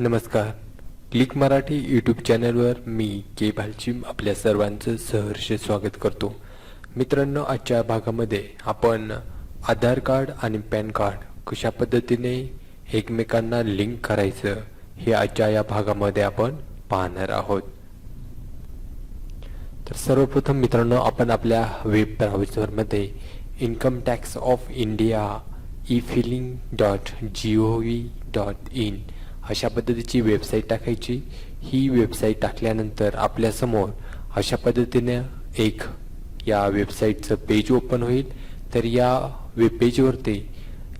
नमस्कार. Click Marathi YouTube चॅनलवर मी के भालचिम आपल्या सर्वांचं सहर्ष स्वागत करतो. मित्रांनो आजच्या भागामध्ये आपण आधार कार्ड आणि पॅन कार्ड कशा पद्धतीने एकमेकांना लिंक करायचं हे आजच्या या भागामध्ये आपण पाहणार आहोत. तर सर्वप्रथम मित्रांनो आपण आपल्या web ब्राउझरमध्ये income tax of India e filing dot G O V dot in अशा पद्धतीची वेबसाईट टाकायची. ही वेबसाईट टाकल्यानंतर आपल्यासमोर अशा पद्धतीने एक या वेबसाईटचं पेज ओपन होईल. तर या वेब पेजवरती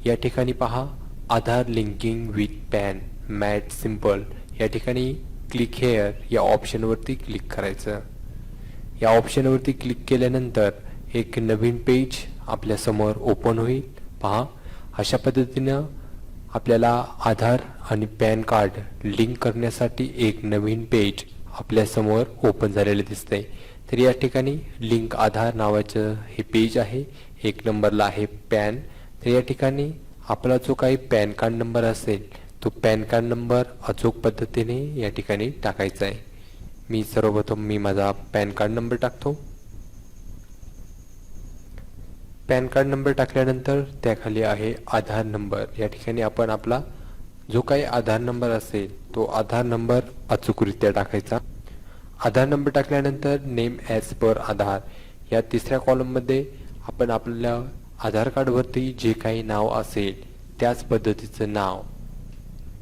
या ठिकाणी पहा Aadhaar linking with PAN made simple या ठिकाणी क्लिक हेअर या ऑप्शनवरती क्लिक करायचं. या ऑप्शनवरती क्लिक केल्यानंतर एक नवीन पेज आपल्यासमोर ओपन होईल. पहा अशा पद्धतीनं आपल्याला आधार आणि पॅन कार्ड लिंक करण्यासाठी एक नवीन पेज आपल्यासमोर ओपन झालेलं दिसते तर या ठिकाणी लिंक आधार नावाचं हे पेज आहे एक नंबरला आहे पॅन. तर या ठिकाणी आपला जो काही पॅन कार्ड नंबर असेल तो पॅन कार्ड नंबर अचूक पद्धतीने या ठिकाणी टाकायचा आहे. मी सर्वप्रथम मी माझा पॅन कार्ड नंबर टाकतो. पॅन कार्ड नंबर टाकल्यानंतर त्याखाली आहे आधार नंबर. या ठिकाणी आपण आपला जो काही आधार नंबर असेल तो आधार नंबर अचूकरित्या टाकायचा. आधार नंबर टाकल्यानंतर नेम ॲज पर आधार. या तिसऱ्या कॉलममध्ये आपण आपल्या आधार कार्डवरती जे काही नाव असेल त्याच पद्धतीचं नाव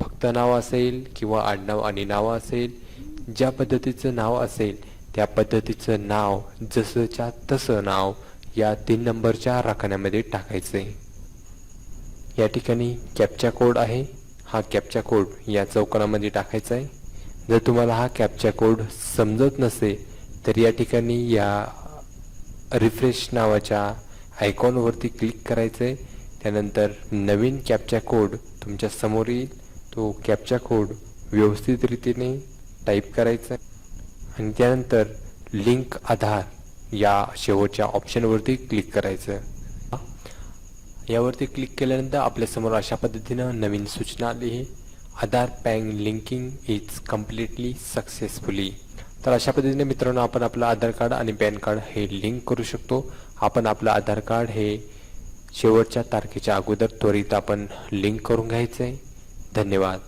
फक्त नाव असेल किंवा आडनाव आणि नाव असेल ज्या पद्धतीचं नाव असेल त्या पद्धतीचं नाव जसंच्या तसं नाव या तीन नंबरच्या राखण्यामध्ये टाकायचे. या ठिकाणी कॅपचा कोड आहे. हा कॅपचा कोड या चौकोनामध्ये टाकायचा आहे. जर तुम्हाला हा कॅपचा कोड समजत नसेल तर या ठिकाणी या रिफ्रेश नावाच्या आयकॉनवरती क्लिक करायचं आहे. त्यानंतर नवीन कॅपचा कोड तुमच्यासमोर येईल. तो कॅपचा कोड व्यवस्थित रीतीने टाईप करायचा आहे. आणि त्यानंतर लिंक आधार या शेवटच्या ऑप्शनवरती क्लिक करायचं. यावरती क्लिक केल्यानंतर आपल्यासमोर अशा पद्धतीनं नवीन सूचना आली. आहे Aadhaar PAN linking is completely successfully तर अशा पद्धतीने मित्रांनो आपण आपलं आधार कार्ड आणि पॅन कार्ड हे लिंक करू शकतो. आपण आपलं आधार कार्ड हे शेवटच्या तारखेच्या अगोदर त्वरित आपण लिंक करून घ्यायचं आहे धन्यवाद.